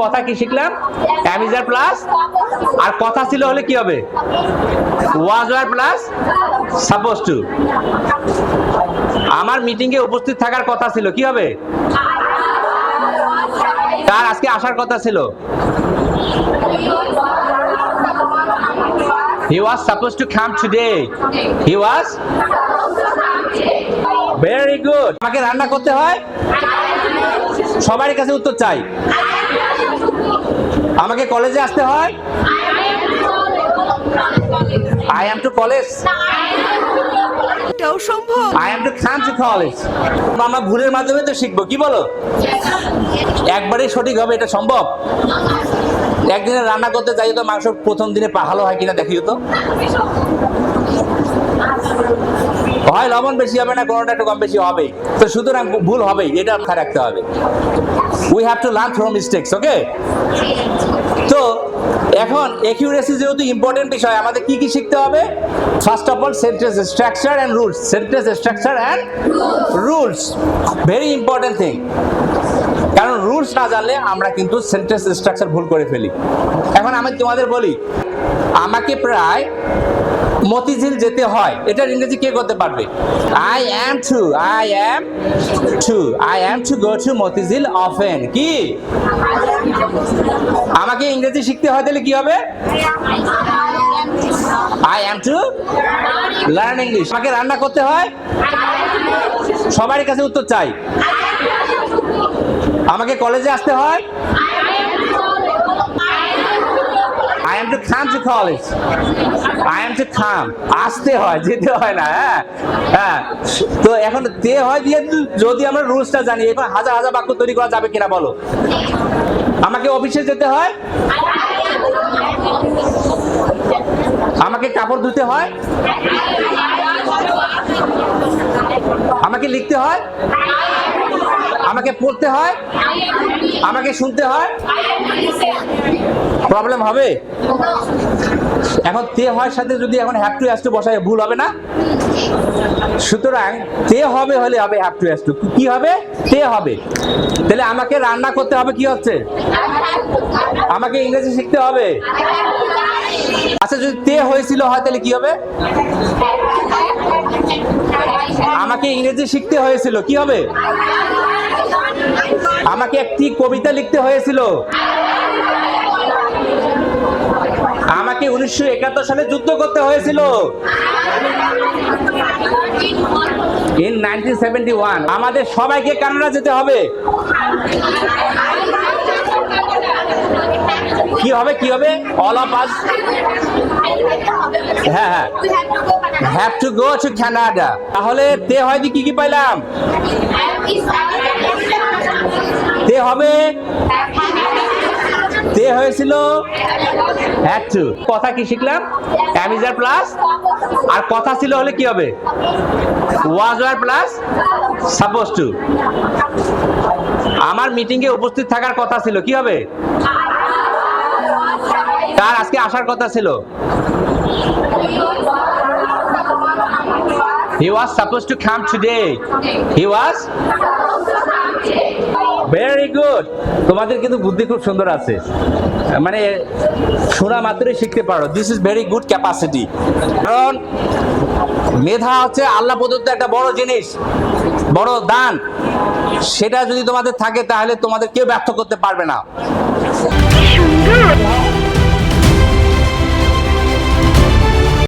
কথা কি শিখলাম? অ্যামিজার প্লাস আর কথা ছিল হলে কি হবে? Was were plus suppose to আমার মিটিং এ উপস্থিত থাকার কথা ছিল, কি হবে? তার আজকে আসার কথা ছিল? He was suppose to come today. He was very good. আমাকে রান্না করতে হয়? সবার কাছে উত্তর চাই। আমাকে কলেজে আসতে হয়? আই টু কলেজ এটাও সম্ভব? I to come to college আমরা ভুলের মাধ্যমে তো শিখব কি বলো? একবারেই সঠিক হবে এটা সম্ভব? একদিনে রান্না করতে চাই তো মাংস প্রথম দিনে ভালো হয় কিনা দেখি তো হয় লবণ বেশি হবে না কোনোটা একটু কম বেশি হবেই তো সুতরাং ভুল হবেই এটা মাথায় রাখতে হবে। We have to learn from mistakes okay এখন একিউরেসি যেহেতু ইম্পর্টেন্ট বিষয়, আমাদের কি কি শিখতে হবে? First of all sentence structure and rules sentence structure and rules very important thing কারণ রুলস না জানলে আমরা কিন্তু সেন্টেন্স স্ট্রাকচার ভুল করে ফেলি। এখন আমি তোমাদের বলি, আমাকে প্রায় মতিঝিল যেতে হয়। এটার ইংরেজি কে করতে পারবে? I am to I am to I am to go to Motijheel often কি? আমাকে ইংরেজি শিখতে হয় তাহলে কি হবে? I am to learn English আমাকে রান্না করতে হয়? সবারই কাছে উত্তর চাই। আমাকে কলেজে আসতে হয়? Am to come to college I am to come আসতে হয়, যেতে হয় না হ্যাঁ? হ্যাঁ। তো এখন তে হয় দিয়ে যদি আমরা রুলসটা জানি এখন হাজার হাজার বাক্য তৈরি করা যাবে কিনা বলো? আমাকে অফিসে যেতে হয়? আমাকে কাপড় ধুতে হয়? আমাকে লিখতে হয়? আমাকে পড়তে হয়, আমাকে শুনতে হয়। প্রবলেম হবে? এখন তে হয় সাথে যদি এখন হ্যাভ টু হ্যাজ টু বসায়, ভুল হবে না? সুতরাং তে হবে হলে হবে হ্যাভ টু হ্যাজ টু কি হবে? তে হবে। তাহলে আমাকে রান্না করতে হবে, কি হচ্ছে? আমাকে ইংরেজি শিখতে হবে। আচ্ছা যদি তে হয়েছিল হয়, তাহলে কি হবে? আমাকে ইংরেজি শিখতে হয়েছিল, কি হবে? আমাকে একটি কবিতা লিখতে হয়েছিল। আমাকে উনিশশো একাত্তর সালে যুদ্ধ করতে হয়েছিল। ইন নাইনটিন সেভেন্টি ওয়ান আমাদের সবাইকে কানাডা যেতে হবে। কি হবে কি হবে? অল অফ আস হ্যাঁ হ্যাঁ। Have to go to Canada তাহলে তে হয়নি, কি কি পাইলাম? হবে। তে হয়েছিল হ্যাড টু কথা কি শিখলাম? Am is are plus. আর কথা ছিল হলে কি হবে? Was were plus suppose to. আমার মিটিং এ উপস্থিত থাকার কথা ছিল, কি হবে? তার আজকে আসার কথা ছিল? Was supposed to come today. He was very good তোমাদের কিন্তু বুদ্ধি খুব সুন্দর আছে। মানে শোনা মাত্রই শিখতে পারো। This is very good capacity কারণ, মেধা হচ্ছে আল্লাহ প্রদত্ত একটা বড় জিনিস, বড় দান। সেটা যদি তোমাদের থাকে, তাহলে তোমাদের কেউ ব্যর্থ করতে পারবে না।